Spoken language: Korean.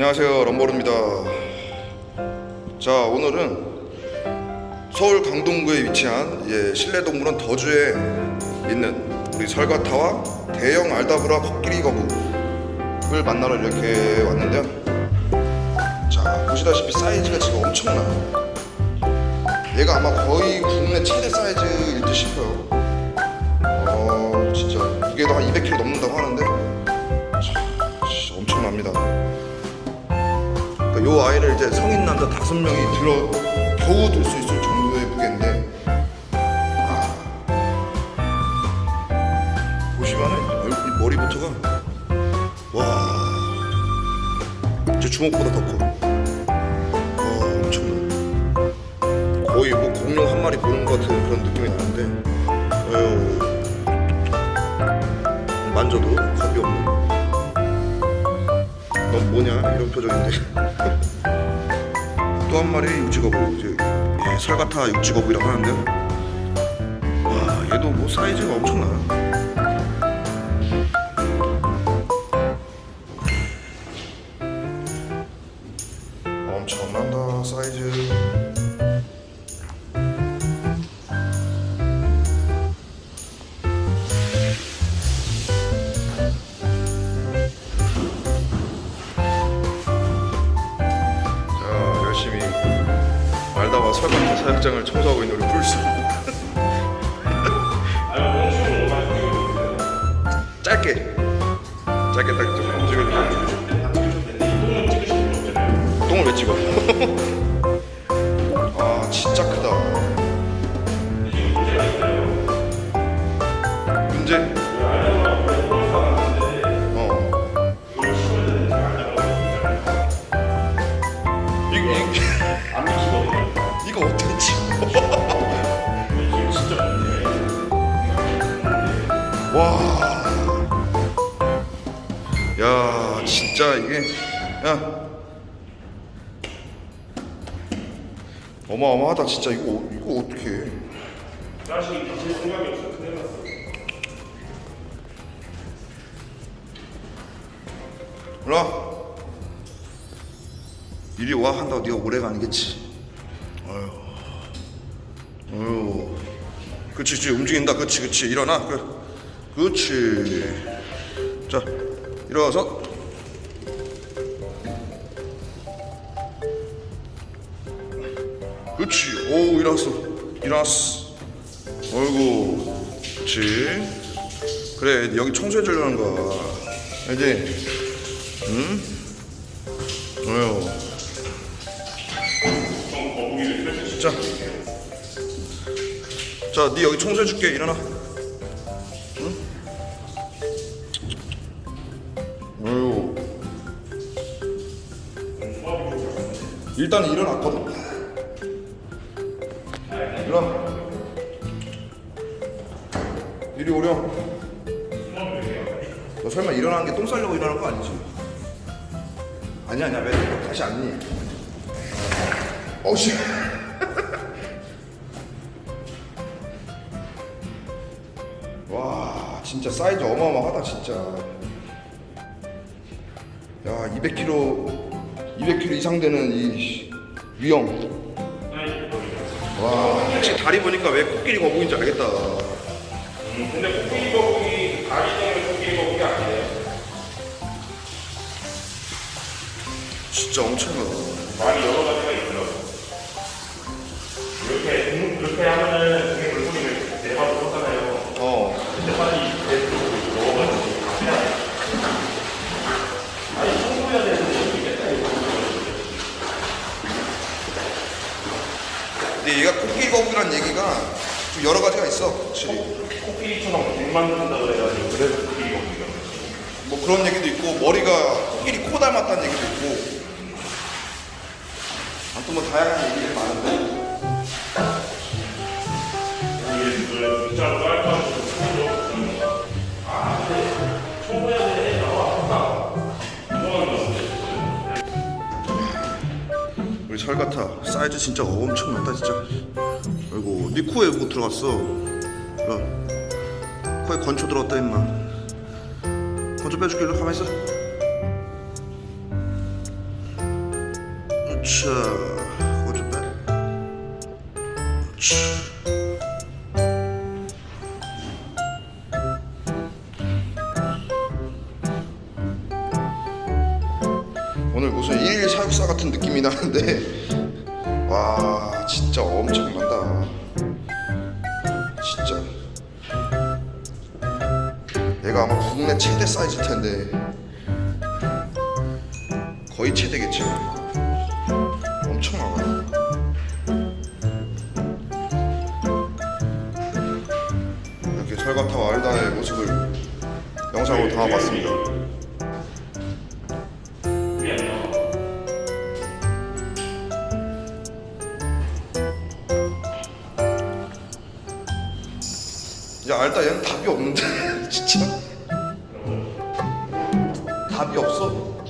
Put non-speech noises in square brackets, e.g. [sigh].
안녕하세요 럼버루입니다. 자 오늘은 서울 강동구에 위치한 예, 실내동물원 더주에 있는 우리 설가타와 대형 알다브라 코끼리 거북을 만나러 이렇게 왔는데요. 자 보시다시피 사이즈가 지금 엄청나요. 얘가 아마 거의 국내 최대 사이즈일 듯 싶어요? 어 진짜. 무게도 한 200kg 넘는다고 하는데? 참, 씨, 엄청납니다 그러니까 요 아이를 이제 성인 남자 다섯 명이 들어 겨우 들 수 있을 정도의 무게인데 아, 보시면은 얼굴 머리부터가 와 제 주먹보다 더 커. 와 엄청나. 거의 뭐 공룡 한 마리 보는 것 같은 그런 느낌이 나는데 어휴 만져도 겁이 없는. 넌 뭐냐? 이런 표정인데. [laughs] 또 한 마리 육지거북 이제 예, 설가타 육지거북이라고 하는데요 와 얘도 뭐 사이즈가 엄청나? 엄청난다 사이즈 사육장을 청소하고 있는 우리 풀수 짧게. 짧게 딱좀 똥을 왜 찍어? [laughs] 아 진짜 크다. 문제? 어. 이거 이거 이거 어떻게 찍어? [laughs] 와. 야, 진짜 이게 야. 어마어마하다 진짜 이거 이거 어떻게 해? 자식이 다칠 생각이 없어 큰일 났어 올라. 이리 와 한다고 네가 오래가 아니겠지. 아유. 그치, 그치, 움직인다. 그치, 그치. 일어나. 그, 그치. 자, 일어나서. 그치. 오, 일어났어. 일어났어. 어이구. 그치. 그래, 여기 청소해 주려는 거야. 알지? 응? 어휴. 자. 자, 네 여기 청소해 줄게. 일어나. 응? 어휴. 일단 일어났거든. 일어나. 이리 오렴. 너 설마 일어나는 게 똥 싸려고 일어나는 거 아니지? 아니야 아니야 왜 다시 앉니? 어씨 와 진짜 사이즈 어마어마하다 진짜. 야 200kg 200kg 이상 되는 이 위험. 와 혹시 다리 보니까 왜 코끼리 거북인지 알겠다. 근데 코끼리 거북이 다리 때문에 코끼리 거북이 아니에요? 진짜 엄청나다 많이 여러 가지가 있더라고 이렇게 그렇게 하면 근데 얘가 코끼리 거북이란 얘기가 좀 여러 가지가 있어 확실히. 코끼리처럼 백 만든다 그래가지고 그래서 코끼리 거북이가 뭐 그런 얘기도 있고 머리가 코끼리 코 닮았다는 얘기도 있고. 아무튼 뭐 다양한 얘기들이 많은데. 이게 그 진짜로 우리 설가타 사이즈 진짜 엄청나다 진짜. 아이고 네 코에 뭐 들어갔어? 야, 코에 건초 들어갔다 임마. 건초 빼줄게 일로 가만히 있어. 자, 그거 좀 빼. 자. 오늘 무슨 일일 사육사 같은 느낌이 나는데. 와 진짜 엄청난다. 진짜. 얘가 아마 국내 최대 사이즈일 텐데. 거의 최대겠지. 엄청나요 이렇게 설가타와 알다의 모습을 영상으로 담아봤습니다 야 알다. 얘는 답이 없는데. [laughs] 진짜? 답이 없어